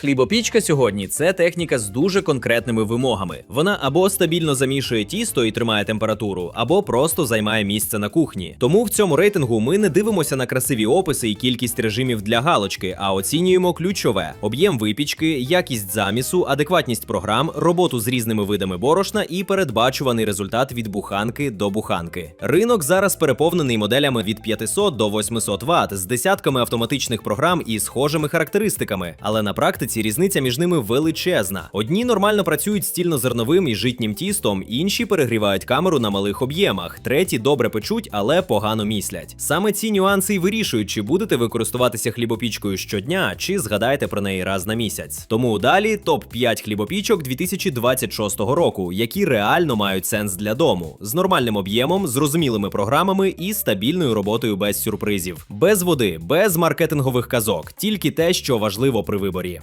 Хлібопічка сьогодні це техніка з дуже конкретними вимогами. Вона або стабільно замішує тісто і тримає температуру, або просто займає місце на кухні. Тому в цьому рейтингу ми не дивимося на красиві описи і кількість режимів для галочки, а оцінюємо ключове: об'єм випічки, якість замісу, адекватність програм, роботу з різними видами борошна і передбачуваний результат від буханки до буханки. Ринок зараз переповнений моделями від 500 до 800 Вт з десятками автоматичних програм і схожими характеристиками, але на практиці різниця між ними величезна. Одні нормально працюють з цільнозерновим і житнім тістом, інші перегрівають камеру на малих об'ємах, треті добре печуть, але погано міслять. Саме ці нюанси й вирішують, чи будете ви користуватися хлібопічкою щодня, чи згадаєте про неї раз на місяць. Тому далі топ 5 хлібопічок 2026 року, які реально мають сенс для дому, з нормальним об'ємом, зрозумілими програмами і стабільною роботою без сюрпризів, без води, без маркетингових казок, тільки те, що важливо при виборі.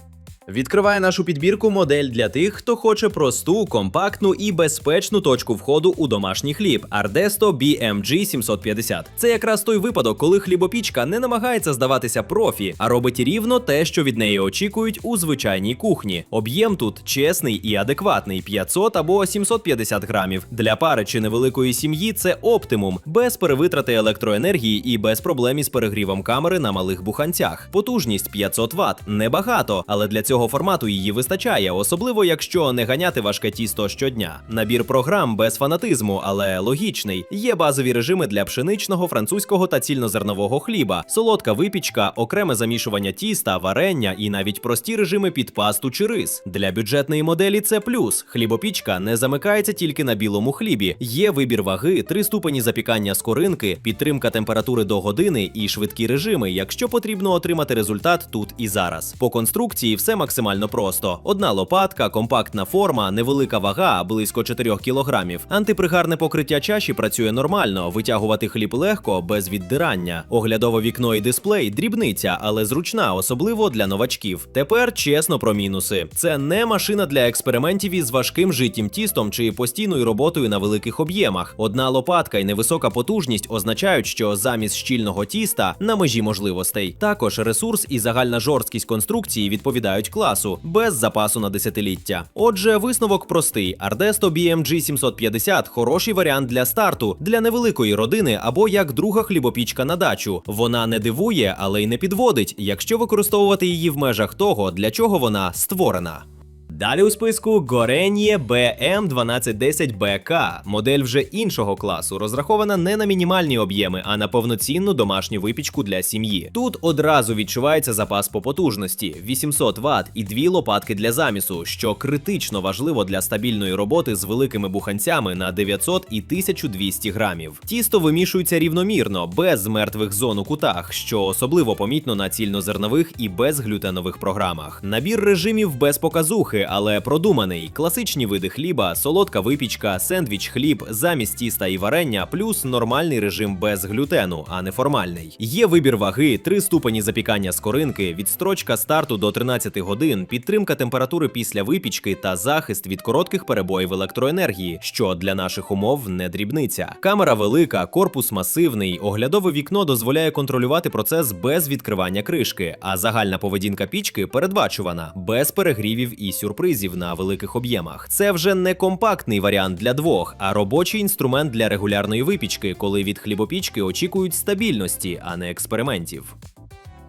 Відкриває нашу підбірку модель для тих, хто хоче просту, компактну і безпечну точку входу у домашній хліб Ardesto BMG 750. Це якраз той випадок, коли хлібопічка не намагається здаватися профі, а робить рівно те, що від неї очікують у звичайній кухні. Об'єм тут чесний і адекватний 500 або 750 грамів. Для пари чи невеликої сім'ї це оптимум, без перевитрати електроенергії і без проблем із перегрівом камери на малих буханцях. Потужність 500 Вт. Небагато, але для цього формату її вистачає, особливо якщо не ганяти важке тісто щодня. Набір програм без фанатизму, але логічний. Є базові режими для пшеничного, французького та цільнозернового хліба, солодка випічка, окреме замішування тіста, варення і навіть прості режими під пасту чи рис. Для бюджетної моделі це плюс. Хлібопічка не замикається тільки на білому хлібі. Є вибір ваги, три ступені запікання скоринки, підтримка температури до години і швидкі режими, якщо потрібно отримати результат тут і зараз. По конструкції все максимально просто: одна лопатка, компактна форма, невелика вага, близько 4 кілограмів. Антипригарне покриття чаші працює нормально, витягувати хліб легко, без віддирання. Оглядове вікно і дисплей дрібниця, але зручна, особливо для новачків. Тепер чесно про мінуси. Це не машина для експериментів із важким життєм тістом чи постійною роботою на великих об'ємах. Одна лопатка і невисока потужність означають, що замість щільного тіста на межі можливостей. Також ресурс і загальна жорсткість конструкції відповідають класу, без запасу на десятиліття. Отже, висновок простий: Ардесто BMG 750 хороший варіант для старту, для невеликої родини або як друга хлібопічка на дачу. Вона не дивує, але й не підводить, якщо використовувати її в межах того, для чого вона створена. Далі у списку Горенє BM1210BK, модель вже іншого класу, розрахована не на мінімальні об'єми, а на повноцінну домашню випічку для сім'ї. Тут одразу відчувається запас по потужності 800 Вт і дві лопатки для замісу, що критично важливо для стабільної роботи з великими буханцями на 900 і 1200 грамів. Тісто вимішується рівномірно, без мертвих зон у кутах, що особливо помітно на цільнозернових і безглютенових програмах. Набір режимів без показухи, але продуманий. Класичні види хліба, солодка випічка, сендвіч хліб, замість тіста і варення, плюс нормальний режим без глютену, а не формальний. Є вибір ваги, три ступені запікання скоринки, відстрочка старту до 13 годин, підтримка температури після випічки та захист від коротких перебоїв електроенергії, що для наших умов не дрібниця. Камера велика, корпус масивний, оглядове вікно дозволяє контролювати процес без відкривання кришки, а загальна поведінка пічки передбачувана, без перегрівів і сюрпризів на великих об'ємах. Це вже не компактний варіант для двох, а робочий інструмент для регулярної випічки, коли від хлібопічки очікують стабільності, а не експериментів.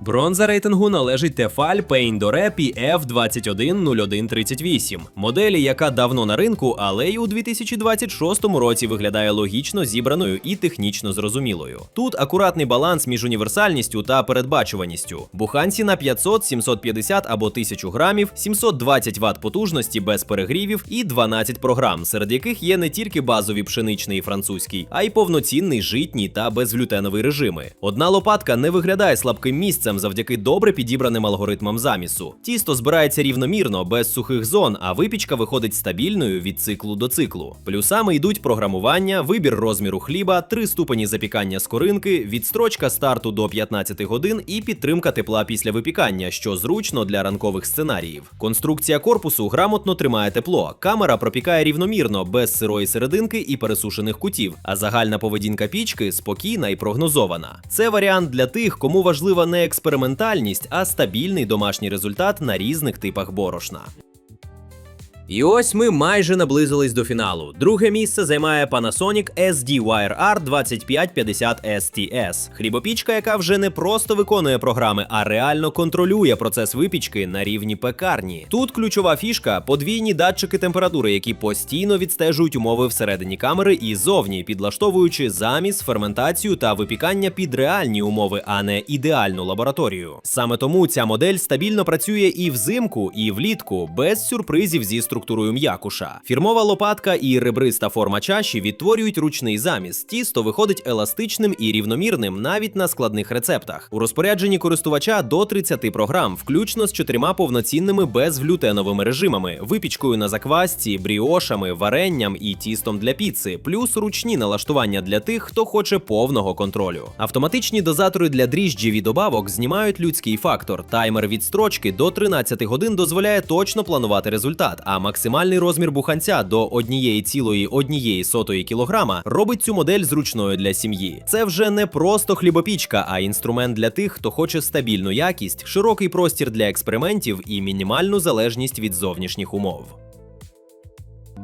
Бронза рейтингу належить Tefal Paindore PF210138, моделі, яка давно на ринку, але й у 2026 році виглядає логічно зібраною і технічно зрозумілою. Тут акуратний баланс між універсальністю та передбачуваністю. Буханці на 500, 750 або 1000 грамів, 720 Вт потужності без перегрівів і 12 програм, серед яких є не тільки базові пшеничний і французький, а й повноцінний житній та безглютеновий режими. Одна лопатка не виглядає слабким місцем завдяки добре підібраним алгоритмам замісу. Тісто збирається рівномірно, без сухих зон, а випічка виходить стабільною від циклу до циклу. Плюсами йдуть програмування, вибір розміру хліба, три ступені запікання скоринки, відстрочка старту до 15 годин і підтримка тепла після випікання, що зручно для ранкових сценаріїв. Конструкція корпусу грамотно тримає тепло. Камера пропікає рівномірно, без сирої серединки і пересушених кутів, а загальна поведінка пічки спокійна і прогнозована. Це варіант для тих, кому важлива не експеримент, експериментальність, а стабільний домашній результат на різних типах борошна. І ось ми майже наблизились до фіналу. Друге місце займає Panasonic SD-Wire R2550 STS. Хлібопічка, яка вже не просто виконує програми, а реально контролює процес випічки на рівні пекарні. Тут ключова фішка подвійні датчики температури, які постійно відстежують умови всередині камери і зовні, підлаштовуючи заміс, ферментацію та випікання під реальні умови, а не ідеальну лабораторію. Саме тому ця модель стабільно працює і взимку, і влітку, без сюрпризів зі структурою м'якуша. Фірмова лопатка і ребриста форма чаші відтворюють ручний заміс. Тісто виходить еластичним і рівномірним навіть на складних рецептах. У розпорядженні користувача до 30 програм, включно з чотирма повноцінними безглютеновими режимами, випічкою на заквасці, бріошами, варенням і тістом для піци, плюс ручні налаштування для тих, хто хоче повного контролю. Автоматичні дозатори для дріжджів і добавок знімають людський фактор. Таймер від строчки до 13 годин дозволяє точно планувати результат. А максимальний розмір буханця до 1,1 кілограма робить цю модель зручною для сім'ї. Це вже не просто хлібопічка, а інструмент для тих, хто хоче стабільну якість, широкий простір для експериментів і мінімальну залежність від зовнішніх умов.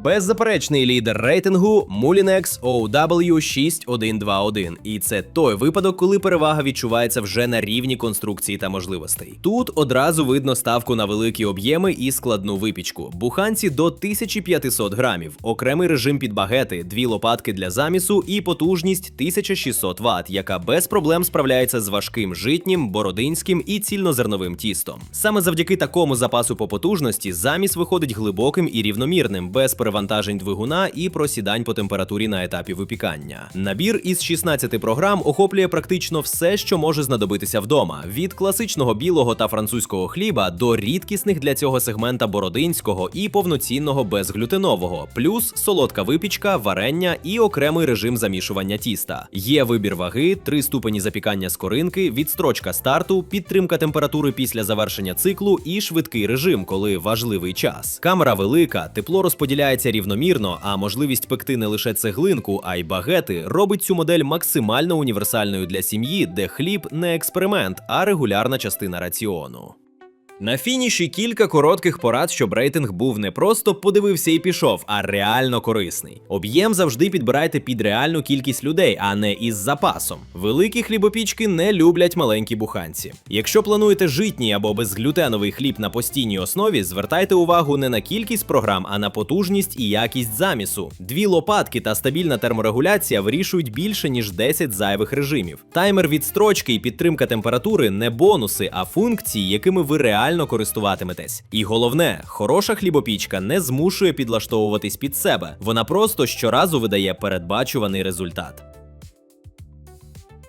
Беззаперечний лідер рейтингу Mulinex OW6121. І це той випадок, коли перевага відчувається вже на рівні конструкції та можливостей. Тут одразу видно ставку на великі об'єми і складну випічку. Буханці до 1500 грамів, окремий режим під багети, дві лопатки для замісу і потужність 1600 Вт, яка без проблем справляється з важким житнім, бородинським і цільнозерновим тістом. Саме завдяки такому запасу по потужності заміс виходить глибоким і рівномірним, без перевантажень двигуна і просідань по температурі на етапі випікання. Набір із 16 програм охоплює практично все, що може знадобитися вдома: від класичного білого та французького хліба до рідкісних для цього сегмента бородинського і повноцінного безглютенового, плюс солодка випічка, варення і окремий режим замішування тіста. Є вибір ваги, три ступені запікання скоринки, відстрочка старту, підтримка температури після завершення циклу і швидкий режим, коли важливий час. Камера велика, тепло розподіляється рівномірно, а можливість пекти не лише цеглинку, а й багети робить цю модель максимально універсальною для сім'ї, де хліб не експеримент, а регулярна частина раціону. На фініші кілька коротких порад, щоб рейтинг був не просто подивився і пішов, а реально корисний. Об'єм завжди підбирайте під реальну кількість людей, а не із запасом. Великі хлібопічки не люблять маленькі буханці. Якщо плануєте житній або безглютеновий хліб на постійній основі, звертайте увагу не на кількість програм, а на потужність і якість замісу. Дві лопатки та стабільна терморегуляція вирішують більше ніж 10 зайвих режимів. Таймер від строчки і підтримка температури не бонуси, а функції, якими ви реально користуватиметесь. І головне, хороша хлібопічка не змушує підлаштовуватись під себе. Вона просто щоразу видає передбачуваний результат.